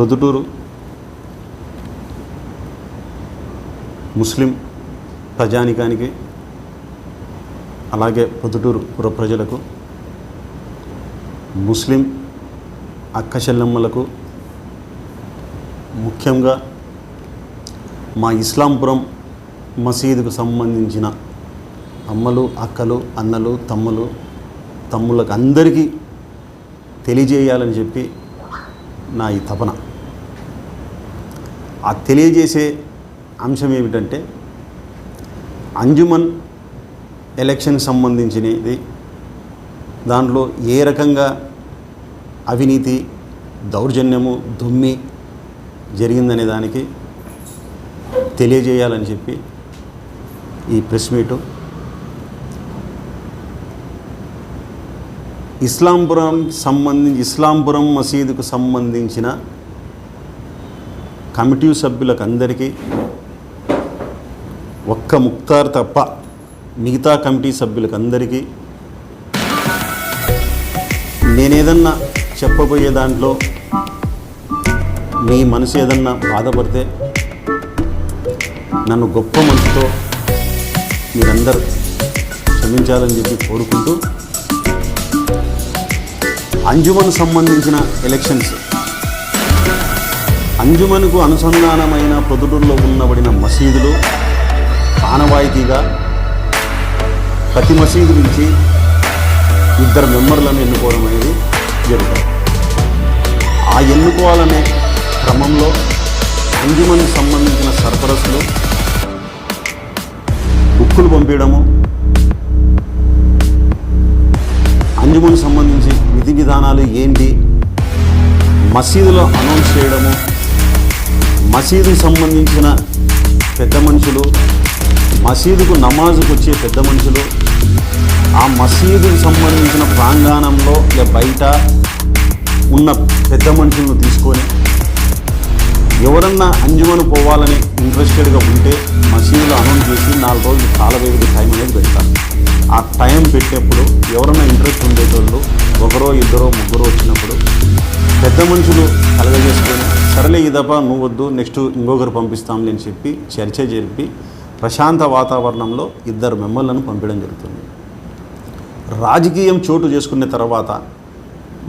ప్రొద్దుటూరు ముస్లిం ప్రజానికానికి అలాగే పొద్దుటూరు పుర ప్రజలకు ముస్లిం అక్క చెల్లెమ్మలకు ముఖ్యంగా మా ఇస్లాంపురం మసీదుకు సంబంధించిన అమ్మలు అక్కలు అన్నలు తమ్ములు తమ్ముళ్ళకు అందరికీ తెలియజేయాలని చెప్పి నా ఈ తపన. ఆ తెలియజేసే అంశం ఏమిటంటే అంజుమన్ ఎలక్షన్ సంబంధించినది. దాంట్లో ఏ రకంగా అవినీతి దౌర్జన్యము దుమ్మి జరిగిందనే దానికి తెలియజేయాలని చెప్పి ఈ ప్రెస్ మీటు. ఇస్లాంపురం సంబంధించి ఇస్లాంపురం మసీదుకు సంబంధించిన కమిటీ సభ్యులకు అందరికీ ఒక్క ముక్తార్ తప్ప మిగతా కమిటీ సభ్యులకు అందరికీ నేనేదన్నా చెప్పబోయే దాంట్లో మీ మనసు ఏదన్నా బాధపడితే నన్ను గొప్ప మనసుతో మీరందరూ క్షమించాలని చెప్పి కోరుకుంటూ అంజుమను సంబంధించిన ఎలక్షన్స్ అంజుమనుకు అనుసంధానమైన పొద్దుటూరులో ఉన్నబడిన మసీదులు ఆనవాయితీగా ప్రతి మసీదు నుంచి ఇద్దరు మెంబర్లను ఎన్నుకోవడం అనేది జరుగుతుంది. ఆ ఎన్నుకోవాలనే క్రమంలో అంజుమన్ సంబంధించిన సర్పరస్లు బుక్కులు పంపించడము అంజుమన్ సంబంధించి విధి విధానాలు ఏంటి మసీదులో అనౌన్స్ చేయడము మసీదుకు సంబంధించిన పెద్ద మనుషులు మసీదుకు నమాజుకు వచ్చే పెద్ద మనుషులు ఆ మసీదుకు సంబంధించిన ప్రాంగణంలో ఇక బయట ఉన్న పెద్ద మనుషులను తీసుకొని ఎవరన్నా అంజుమను పోవాలని ఇంట్రెస్టెడ్గా ఉంటే మసీదులో అనౌన్స్ చేసి నాలుగు రోజులు కాల టైం అనేది పెడతారు. ఆ టైం పెట్టేప్పుడు ఎవరన్నా ఇంట్రెస్ట్ ఉండేటోళ్ళు ఒకరో ఇద్దరో ముగ్గురో వచ్చినప్పుడు పెద్ద మనుషులు కలగజేసుకొని సరళీ ఈ దఫా నువ్వు వద్దు నెక్స్ట్ ఇంకొకరు పంపిస్తాంలే అని చెప్పి చర్చ జరిపి ప్రశాంత వాతావరణంలో ఇద్దరు మెంబర్లను పంపించడం జరుగుతుంది. రాజకీయం చోటు చేసుకున్న తర్వాత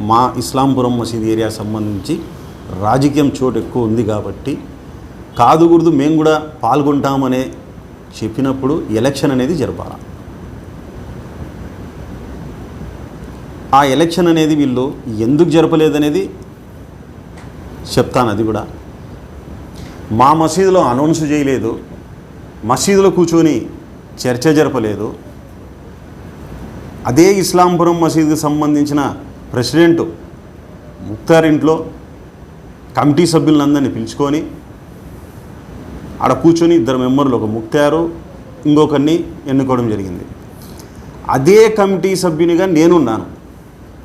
మా ఇస్లాంపురం మసీద్ ఏరియా సంబంధించి రాజకీయం చోటు ఎక్కువ ఉంది కాబట్టి కాదు గుర్దు మేము కూడా పాల్గొంటామనే చెప్పినప్పుడు ఎలక్షన్ అనేది జరపాలి. ఆ ఎలక్షన్ అనేది వీళ్ళు ఎందుకు జరపలేదనేది చెప్తాను అది కూడా. మా మసీదులో అనౌన్స్ చేయలేదు. మసీదులో కూర్చొని చర్చ జరపలేదు. అదే ఇస్లాంపురం మసీదుకి సంబంధించిన ప్రెసిడెంట్ ముక్తార్ ఇంట్లో కమిటీ సభ్యులందరినీ పిలుచుకొని ఆడ కూర్చొని ఇద్దరు మెంబర్లు ఒక ముక్తారు ఇంకొకరిని ఎన్నుకోవడం జరిగింది. అదే కమిటీ సభ్యునిగా నేనున్నాను.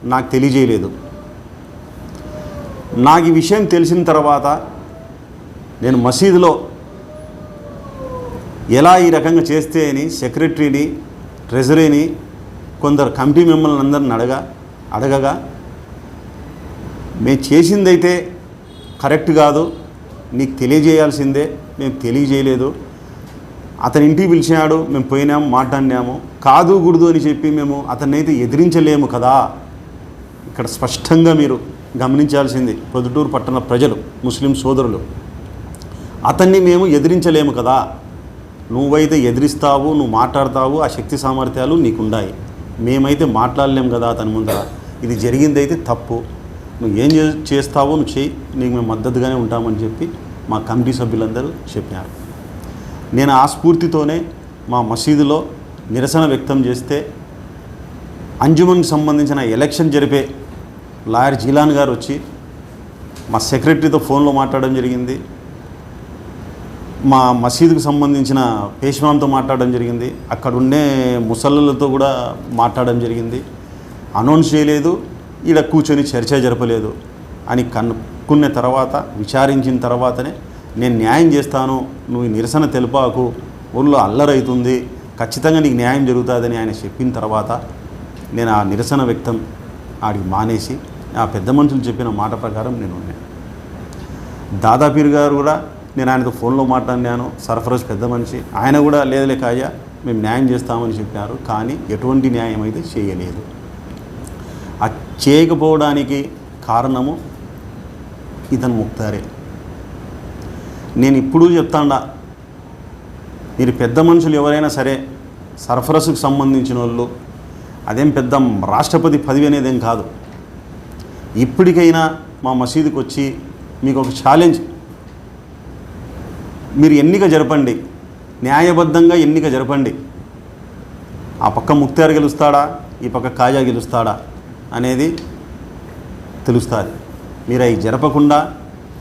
నాకు తెలియజేయలేదు. నాకు ఈ విషయం తెలిసిన తర్వాత నేను మసీదులో ఎలా ఈ రకంగా చేస్తే అని సెక్రటరీని ట్రెజరీని కొందరు కమిటీ మెంబర్లను అందరిని అడగా అడగగా మేము చేసిందైతే కరెక్ట్ కాదు నీకు తెలియజేయాల్సిందే మేము తెలియజేయలేదు. అతని ఇంటికి పిలిచాడు మేము పోయినాము మాట్లాడినాము. కాదు గుడుదు అని చెప్పి మేము అతన్ని అయితే ఎదిరించలేము కదా. ఇక్కడ స్పష్టంగా మీరు గమనించాల్సింది పొద్దుటూరు పట్టణ ప్రజలు ముస్లిం సోదరులు. అతన్ని మేము ఎదిరించలేము కదా. నువ్వైతే ఎదిరిస్తావు నువ్వు మాట్లాడతావు ఆ శక్తి సామర్థ్యాలు నీకుండాయి. మేమైతే మాట్లాడలేము కదా అతని ముందర. ఇది జరిగిందైతే తప్పు. నువ్వు ఏం చే- చేస్తావో నువ్వు చేయి. నీకు మేము మద్దతుగానే ఉంటామని చెప్పి మా కమిటీ సభ్యులందరూ చెప్పారు నేను ఆ స్ఫూర్తితోనే మా మసీదులో నిరసన వ్యక్తం చేస్తే అంజుమన్కి సంబంధించిన ఎలక్షన్ జరిపే లాయర్ జీలాన్ గారు వచ్చి మా సెక్రటరీతో ఫోన్లో మాట్లాడడం జరిగింది. మా మసీదుకు సంబంధించిన పేష్మాంతో మాట్లాడడం జరిగింది. అక్కడ ఉండే ముసళ్ళతో కూడా మాట్లాడడం జరిగింది. అనౌన్స్ చేయలేదు. ఈడ కూర్చొని చర్చ జరపలేదు అని కనుక్కున్న తర్వాత విచారించిన తర్వాతనే నేను న్యాయం చేస్తాను నువ్వు నిరసన తెలిపాకు ఊళ్ళో అల్లరైతుంది ఖచ్చితంగా నీకు న్యాయం జరుగుతుందని ఆయన చెప్పిన తర్వాత నేను ఆ నిరసన వ్యక్తం ఆడికి మానేసి ఆ పెద్ద మనుషులు చెప్పిన మాట ప్రకారం నేను ఉన్నాను. దాదాపీర్ గారు కూడా నేను ఆయనతో ఫోన్లో మాట్లాడినాను. సర్ఫరాజ్ పెద్ద మనిషి. ఆయన కూడా లేదులే కాయ మేము న్యాయం చేస్తామని చెప్పారు. కానీ ఎటువంటి న్యాయం అయితే చేయలేదు. ఆ చేయకపోవడానికి కారణము ఇతను ముక్తారే. నేను ఇప్పుడు చెప్తాండా మీరు పెద్ద మనుషులు ఎవరైనా సరే సరఫరసుకు సంబంధించిన వాళ్ళు అదేం పెద్ద రాష్ట్రపతి పదవి అనేదేం కాదు. ఇప్పటికైనా మా మసీదుకి వచ్చి మీకు ఒక ఛాలెంజ్ మీరు ఎన్నిక జరపండి. న్యాయబద్ధంగా ఎన్నిక జరపండి. ఆ పక్క ముక్తారు గెలుస్తాడా? ఈ పక్క కాజా గెలుస్తాడా? అనేది తెలుస్తుంది. మీరు అవి జరపకుండా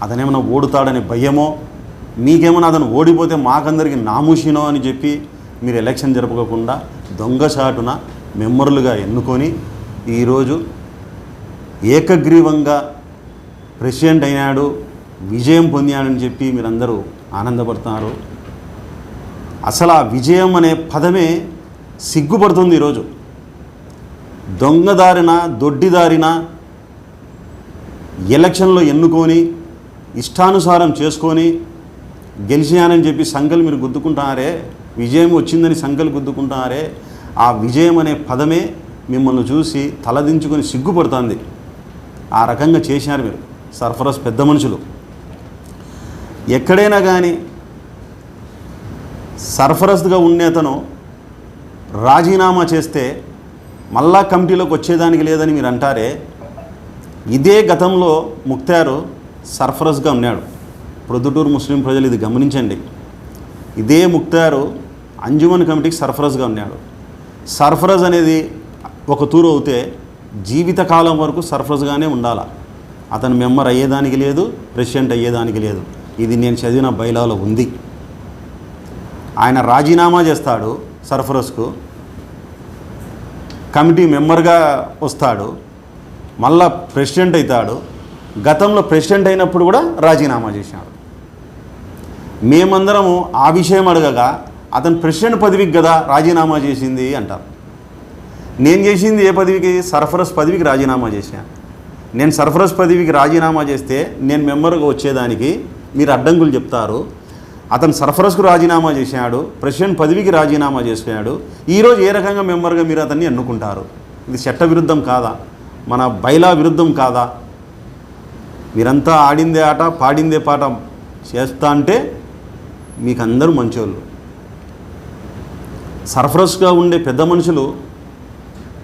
అతనేమైనా ఓడుతాడనే భయమో మీకేమైనా అతను ఓడిపోతే మాకందరికి నామూషినో అని చెప్పి మీరు ఎలక్షన్ జరపకుండా దొంగచాటున మెంబర్లుగా ఎన్నుకొని ఈరోజు ఏకగ్రీవంగా ప్రెసిడెంట్ అయినాడు విజయం పొందాడని చెప్పి మీరందరూ ఆనందపడుతున్నారు. అసలు ఆ విజయం అనే పదమే సిగ్గుపడుతుంది ఈరోజు. దొంగదారిన దొడ్డిదారిన ఎలక్షన్లో ఎన్నుకొని ఇష్టానుసారం చేసుకొని గెలిచానని చెప్పి సంఖ్యలు మీరు గుద్దుకుంటున్నారే విజయం వచ్చిందని సంఖ్యలు గుద్దుకుంటున్నారే ఆ విజయం అనే పదమే మిమ్మల్ని చూసి తలదించుకొని సిగ్గుపడుతుంది. ఆ రకంగా చేశారు మీరు. సర్ఫరస్ పెద్ద మనుషులు. ఎక్కడైనా కానీ సర్ఫరస్గా ఉండేతను రాజీనామా చేస్తే మళ్ళా కమిటీలోకి వచ్చేదానికి లేదని మీరు అంటారే ఇదే గతంలో ముక్తారు సర్ఫరస్గా ఉన్నాడు. ప్రొద్దుటూరు ముస్లిం ప్రజలు ఇది గమనించండి. ఇదే ముక్తారు అంజుమన్ కమిటీకి సర్ఫరస్గా ఉన్నాడు. సర్ఫరస్ అనేది ఒక తూరు అవుతే జీవితకాలం వరకు సర్ఫరజ్గానే ఉండాల? అతను మెంబర్ అయ్యేదానికి లేదు ప్రెసిడెంట్ అయ్యేదానికి లేదు. ఇది నేను చదివిన బైలాలో ఉంది. ఆయన రాజీనామా చేస్తాడు సర్ఫరస్కు. కమిటీ మెంబర్గా వస్తాడు. మళ్ళా ప్రెసిడెంట్ అవుతాడు. గతంలో ప్రెసిడెంట్ అయినప్పుడు కూడా రాజీనామా చేశాడు. మేమందరము ఆ విషయం అడగగా అతను ప్రెసిడెంట్ పదవికి కదా రాజీనామా చేసింది అంటారు. నేను చేసింది ఏ పదవికి? సర్ఫరస్ పదవికి రాజీనామా చేశాను నేను సర్ఫరస్ పదవికి రాజీనామా చేస్తే నేను మెంబర్గా వచ్చేదానికి మీరు అడ్డంకులు చెప్తారు. అతను సర్ఫరస్కు రాజీనామా చేశాడు ప్రెసిడెంట్ పదవికి రాజీనామా చేశాడు. ఈరోజు ఏ రకంగా మెంబర్గా మీరు అతన్ని ఎన్నుకుంటారు? ఇది చట్ట విరుద్ధం కాదా? మన బైలా విరుద్ధం కాదా? మీరంతా ఆడిందే ఆట పాడిందే పాట చేస్తా అంటే మీకు అందరూ మంచోళ్ళు. సర్ఫరస్గా ఉండే పెద్ద మనుషులు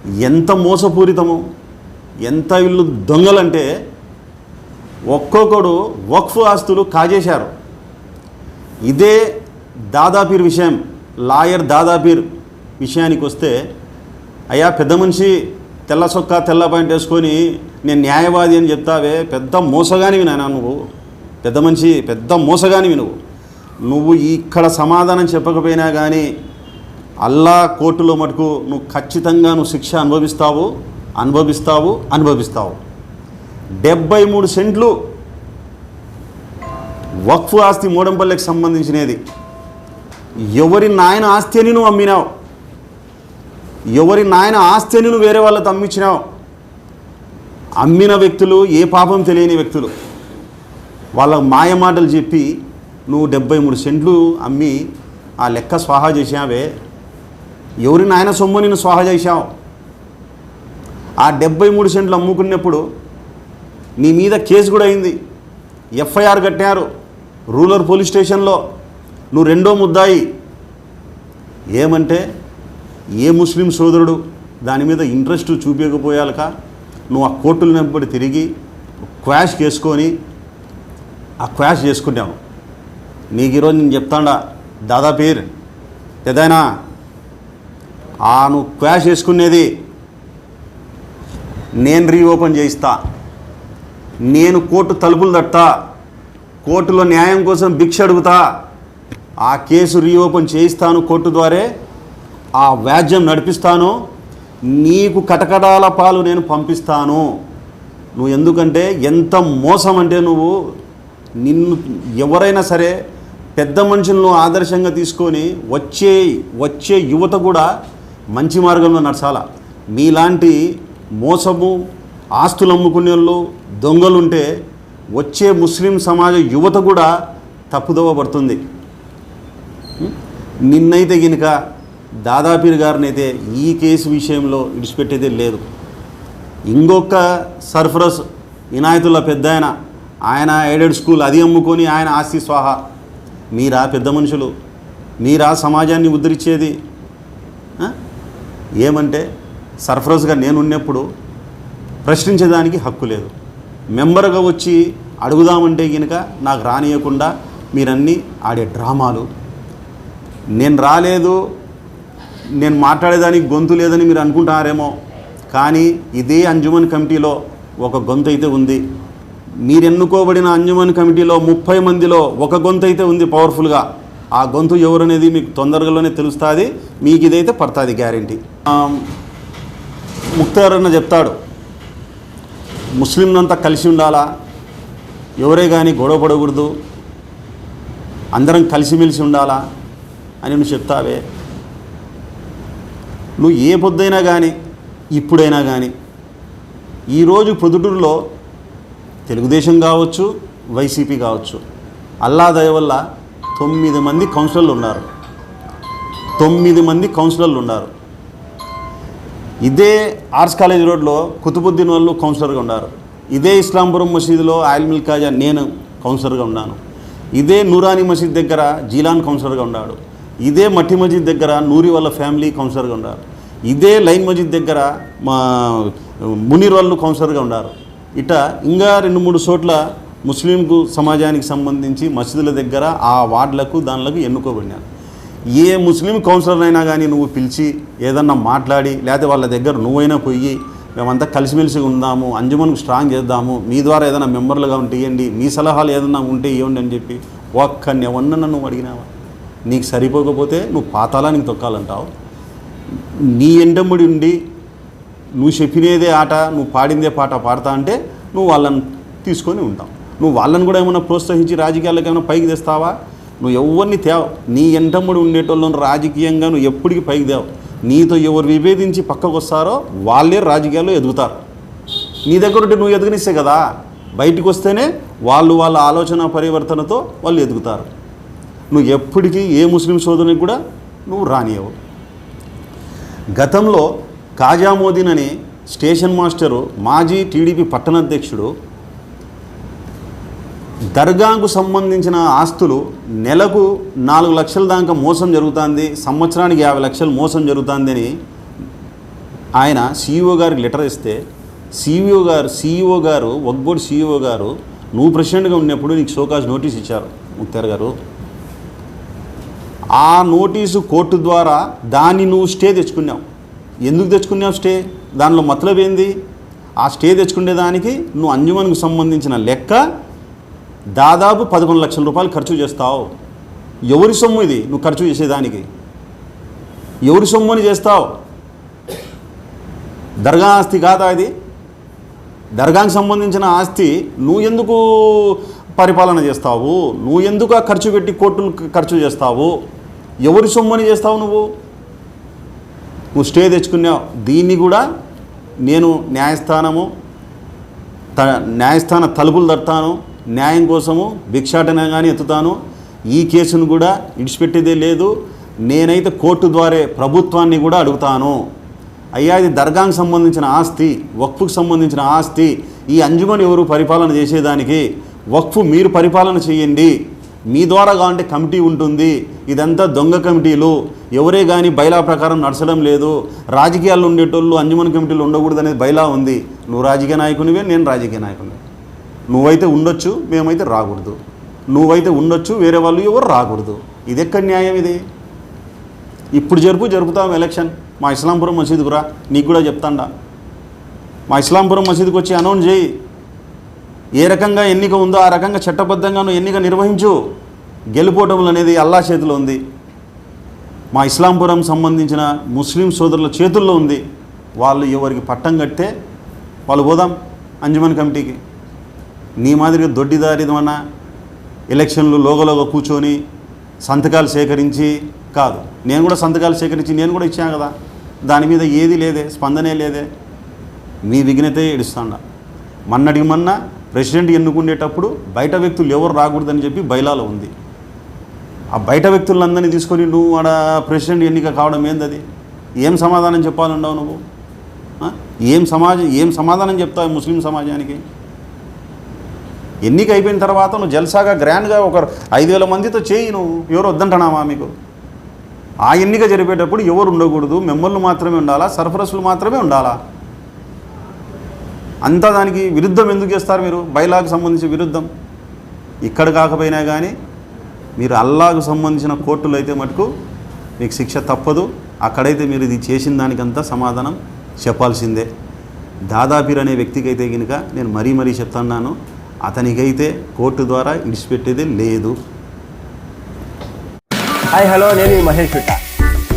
ఎంత మోసపూరితము ఎంత వీళ్ళు దొంగలంటే ఒక్కొక్కడు వక్ఫ్ ఆస్తులు కాజేశారు. ఇదే దాదాపీర్ విషయం లాయర్ దాదాపీర్ విషయానికి వస్తే అయ్యా పెద్ద మనిషి తెల్ల సొక్క తెల్ల పాయింట్ వేసుకొని నేను న్యాయవాది అని చెప్తావే పెద్ద మోసగానివి నాయన నువ్వు. పెద్ద మనిషి పెద్ద మోసగానివి నువ్వు. నువ్వు ఇక్కడ సమాధానం చెప్పకపోయినా కానీ అల్లా కోర్టులో మటుకు నువ్వు ఖచ్చితంగా నువ్వు శిక్ష అనుభవిస్తావు అనుభవిస్తావు అనుభవిస్తావు. డెబ్బై మూడు సెంట్లు వక్ఫ్ ఆస్తి మూడంపల్లికి సంబంధించినది. ఎవరి నాయన ఆస్తి అని నువ్వు అమ్మినావు? ఎవరి నాయన ఆస్తి అని నువ్వు వేరే వాళ్ళతో అమ్మించినావు అమ్మిన వ్యక్తులు ఏ పాపం తెలియని వ్యక్తులు? వాళ్ళ మాయ మాటలు చెప్పి నువ్వు డెబ్బై మూడు సెంట్లు అమ్మి ఆ లెక్క స్వాహా చేసినావే. ఎవరి నాయన సొమ్ము నేను స్వాహ చేశావు? ఆ డెబ్బై మూడు సెంట్లు అమ్ముకున్నప్పుడు నీ మీద కేసు కూడా అయింది. ఎఫ్ఐఆర్ కట్టారు. రూరల్ పోలీస్ స్టేషన్లో నువ్వు రెండో ముద్దాయి. ఏమంటే ఏ ముస్లిం సోదరుడు దాని మీద ఇంట్రెస్ట్ చూపించకపోయాలక నువ్వు ఆ కోర్టుల వెంబడి తిరిగి క్వాష్ చేసుకొని ఆ క్వాష్ చేసుకున్నావు నీకు ఈరోజు నేను చెప్తాడా దాదా పేరు. ఏదైనా ఆ నువ్వు క్వాష్ చేసుకునేది. నేను రీఓపెన్ చేయిస్తా. నేను కోర్టు తలుపులు తట్టా కోర్టులో న్యాయం కోసం భిక్ష అడుగుతా. ఆ కేసు రీఓపెన్ చేయిస్తాను కోర్టు ద్వారే. ఆ వ్యాజ్యం నడిపిస్తాను. నీకు కటకటాల పాలు నేను పంపిస్తాను. నువ్వు ఎందుకంటే ఎంత మోసం అంటే నువ్వు నిన్ను ఎవరైనా సరే పెద్ద మనుషులను ఆదర్శంగా తీసుకొని వచ్చే వచ్చే యువత కూడా మంచి మార్గంలో నడచాల? మీలాంటి మోసము ఆస్తులు అమ్ముకునే వాళ్ళు దొంగలుంటే వచ్చే ముస్లిం సమాజ యువత కూడా తప్పుదోవ పడుతుంది. నిన్నైతే గినక దాదాపీర్ గారిని అయితే ఈ కేసు విషయంలో విడిచిపెట్టేదే లేదు. ఇంకొక సర్ఫరస్ ఇనాయతుల్లా పెద్ద ఆయన ఆయన ఎయిడెడ్ స్కూల్ అది అమ్ముకొని ఆయన ఆస్తి స్వాహ. మీరా పెద్ద మనుషులు? మీరా సమాజాన్ని ఉద్ధరించేది? ఏమంటే సర్ఫరస్గా నేనున్నప్పుడు ప్రశ్నించడానికి హక్కు లేదు. మెంబర్గా వచ్చి అడుగుదామంటే కనుక నాకు రానియకుండా మీరన్నీ ఆడే డ్రామాలు. నేను రాలేదు నేను మాట్లాడేదానికి గొంతు లేదని మీరు అనుకుంటారేమో కానీ ఇదే అంజుమన్ కమిటీలో ఒక గొంతు అయితే ఉంది. మీరు ఎన్నుకోబడిన అంజుమన్ కమిటీలో ముప్పై మందిలో ఒక గొంతు అయితే ఉంది పవర్ఫుల్గా. ఆ గొంతు ఎవరనేది మీకు తొందరగానే తెలుస్తుంది మీకు ఇదైతే పడుతుంది గ్యారంటీ. ముక్తార్ అన్న చెప్తాడు ముస్లింలంతా కలిసి ఉండాలా? ఎవరే కానీ గొడవ పడకూడదు అందరం కలిసిమెలిసి ఉండాలా? అని నువ్వు చెప్తావే. నువ్వు ఏ పొద్దైనా కానీ ఇప్పుడైనా కానీ ఈరోజు పొద్దుటూరులో తెలుగుదేశం కావచ్చు వైసీపీ కావచ్చు అల్లా దయ వల్ల తొమ్మిది మంది కౌన్సిలర్లు ఉన్నారు. తొమ్మిది మంది కౌన్సిలర్లు ఉన్నారు. ఇదే ఆర్ట్స్ కాలేజ్ రోడ్లో కుతుబుద్దీన్ వాళ్ళు కౌన్సిలర్గా ఉన్నారు. ఇదే ఇస్లాంపురం మసీదులో ఆయిల్ మిల్ కాజా నేను కౌన్సిలర్గా ఉన్నాను. ఇదే నూరాని మసీద్ దగ్గర జీలాన్ కౌన్సిలర్గా ఉన్నాడు. ఇదే మట్టి మసీద్ దగ్గర నూరి వాళ్ళ ఫ్యామిలీ కౌన్సిలర్గా ఉన్నారు. ఇదే లైన్ మసీద్ దగ్గర మా మునీర్ వాళ్ళు కౌన్సిలర్గా ఉన్నారు. ఇట ఇంకా రెండు మూడు చోట్ల ముస్లింకు సమాజానికి సంబంధించి మసీదుల దగ్గర ఆ వార్డులకు దానిలకు ఎన్నుకోబడినారు. ఏ ముస్లిం కౌన్సిలర్ అయినా కానీ నువ్వు పిలిచి ఏదన్నా మాట్లాడి లేకపోతే వాళ్ళ దగ్గర నువ్వైనా పోయి మేమంతా కలిసిమెలిసి ఉందాము అంజుమన్కు స్ట్రాంగ్ చేద్దాము మీ ద్వారా ఏదైనా మెంబర్లుగా ఉంటే ఇవ్వండి మీ సలహాలు ఏదైనా ఉంటే ఇవ్వండి అని చెప్పి ఒక్కరిని ఎవరినన్నా నువ్వు అడిగినావా? నీకు సరిపోకపోతే నువ్వు పాతాళానికి తొక్కాలంటావు. నీ ఎండముడి ఉండి నువ్వు చెప్పినదే ఆట నువ్వు పాడిందే పాట పాడతా అంటే నువ్వు వాళ్ళని తీసుకొని ఉంటావు. నువ్వు వాళ్ళని కూడా ఏమైనా ప్రోత్సహించి రాజకీయాలకు ఏమైనా పైకి తెస్తావా? నువ్వు ఎవరిని తేవు నీ ఎంటమ్ముడు ఉండేటోళ్ళను రాజకీయంగా నువ్వు ఎప్పటికీ పైకి తేవు. నీతో ఎవరు విభేదించి పక్కకు వస్తారో వాళ్ళే రాజకీయాల్లో ఎదుగుతారు. నీ దగ్గర ఉంటే నువ్వు ఎదగనిస్తే కదా? బయటకు వస్తేనే వాళ్ళు వాళ్ళ ఆలోచన పరివర్తనతో వాళ్ళు ఎదుగుతారు. నువ్వు ఎప్పటికీ ఏ ముస్లిం సోదరునికి కూడా నువ్వు రానియవు గతంలో కాజామోదీన్ అనే స్టేషన్ మాస్టరు మాజీ టీడీపీ పట్టణాధ్యక్షుడు దర్గాకు సంబంధించిన ఆస్తులు నెలకు నాలుగు లక్షల దాకా మోసం జరుగుతుంది సంవత్సరానికి యాభై లక్షలు మోసం జరుగుతుందని ఆయన సీఈఓ గారికి లెటర్ ఇస్తే సీఈఓ గారు సీఈఓ గారు వక్బోర్డ్ సీఈఓ గారు నువ్వు ప్రెసిడెంట్గా ఉన్నప్పుడు నీకు షోకాజ్ నోటీస్ ఇచ్చారు ముక్తార్ గారు. ఆ నోటీసు కోర్టు ద్వారా దాన్ని నువ్వు స్టే తెచ్చుకున్నావు. ఎందుకు తెచ్చుకున్నావు స్టే? దానిలో మతలబ్ ఏంది? ఆ స్టే తెచ్చుకునే దానికి నువ్వు అంజుమన్కు సంబంధించిన లెక్క దాదాపు పదకొండు లక్షల రూపాయలు ఖర్చు చేస్తావు. ఎవరి సొమ్ము ఇది? నువ్వు ఖర్చు చేసేదానికి. ఎవరి సొమ్ము అని చేస్తావు? దర్గా ఆస్తి కాదా ఇది? దర్గాకి సంబంధించిన ఆస్తి నువ్వు ఎందుకు పరిపాలన చేస్తావు? నువ్వు ఎందుకు ఆ ఖర్చు పెట్టి కోర్టును ఖర్చు చేస్తావు? ఎవరి సొమ్మని చేస్తావు నువ్వు? నువ్వు స్టే తెచ్చుకున్నావు. దీన్ని కూడా నేను న్యాయస్థానము త న్యాయస్థాన తలుపులు తడతాను. న్యాయం కోసము భిక్షాటన కానీ ఎత్తుతాను. ఈ కేసును కూడా ఇడిచిపెట్టేదే లేదు. నేనైతే కోర్టు ద్వారా ప్రభుత్వాన్ని కూడా అడుగుతాను. అయ్యా ఇది దర్గాకు సంబంధించిన ఆస్తి వక్ఫుకు సంబంధించిన ఆస్తి. ఈ అంజుమని ఎవరు పరిపాలన చేసేదానికి? వక్ఫ్ మీరు పరిపాలన చేయండి. మీ ద్వారా కావాలంటే కమిటీ ఉంటుంది. ఇదంతా దొంగ కమిటీలు. ఎవరే కానీ బైలా ప్రకారం నడచడం లేదు. రాజకీయాల్లో ఉండేటోళ్ళు అంజుమన్ కమిటీలు ఉండకూడదు అనేది బైలా ఉంది. నువ్వు రాజకీయ నాయకునివే నేను రాజకీయ నాయకుని నువ్వైతే ఉండొచ్చు మేమైతే రాకూడదు. నువ్వైతే ఉండొచ్చు వేరే వాళ్ళు ఎవరు రాకూడదు. ఇది ఎక్కడ న్యాయం ఇది? ఇప్పుడు జరుపు జరుపుతాం ఎలక్షన్ మా ఇస్లాంపురం మసీదుకు రా నీకు కూడా చెప్తాండా. మా ఇస్లాంపురం మసీదుకు వచ్చి అనౌన్స్ చేయి. ఏ రకంగా ఎన్నిక ఉందో ఆ రకంగా చట్టబద్ధంగా నువ్వు ఎన్నిక నిర్వహించు. గెలుపోవటం అనేది అల్లా చేతిలో ఉంది. మా ఇస్లాంపురం సంబంధించిన ముస్లిం సోదరుల చేతుల్లో ఉంది. వాళ్ళు ఎవరికి పట్టం కడితే వాళ్ళు పోదాం అంజుమన్ కమిటీకి. నీ మాదిరిగా దొడ్డిదారిదమన్నా ఎలక్షన్లు లోగలోగా కూర్చొని సంతకాలు సేకరించి కాదు. నేను కూడా సంతకాలు సేకరించి నేను కూడా ఇచ్చాను కదా. దాని మీద ఏది లేదే స్పందనే లేదే. మీ విఘ్నతే ఏడుస్తాండ. మన్నటికి మొన్న ప్రెసిడెంట్ ఎన్నుకునేటప్పుడు బయట వ్యక్తులు ఎవరు రాకూడదని చెప్పి బయలాలో ఉంది. ఆ బయట వ్యక్తులందరినీ తీసుకొని నువ్వు ఆడ ప్రెసిడెంట్ ఎన్నిక కావడం ఏంది అది ఏం సమాధానం చెప్పాలన్నావు నువ్వు? ఏం సమాజం ఏం సమాధానం చెప్తావు ముస్లిం సమాజానికి? ఎన్నిక అయిపోయిన తర్వాత నువ్వు జల్సాగా గ్రాండ్గా ఒక ఐదు వేల మందితో చేయి నువ్వు. ఎవరు వద్దంటున్నావా మీకు? ఆ ఎన్నిక జరిపేటప్పుడు ఎవరు ఉండకూడదు? మెమ్మల్ని మాత్రమే ఉండాలా? సర్ఫరస్లు మాత్రమే ఉండాలా? అంతా దానికి విరుద్ధం ఎందుకు చేస్తారు మీరు? బైలాకు సంబంధించి విరుద్ధం. ఇక్కడ కాకపోయినా కానీ మీరు అల్లాకు సంబంధించిన కోర్టులు అయితే మటుకు మీకు శిక్ష తప్పదు. అక్కడైతే మీరు ఇది చేసిన దానికంతా సమాధానం చెప్పాల్సిందే. దాదాపీర్ అనే వ్యక్తికి అయితే కనుక నేను మరీ మరీ చెప్తున్నాను. అతనికైతే కోర్టు ద్వారా ఇడిచిపెట్టేది లేదు. హాయ్ హలో నేను Mahesh Vitta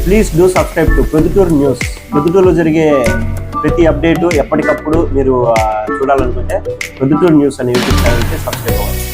please do subscribe to Proddatur news. ప్రొద్దుటూరులో జరిగే ప్రతి అప్డేటు ఎప్పటికప్పుడు మీరు చూడాలనుకుంటే ప్రొద్దుటూరు న్యూస్ అనే యూట్యూబ్ ఛానల్కి సబ్స్క్రైబ్ అవ్వాలి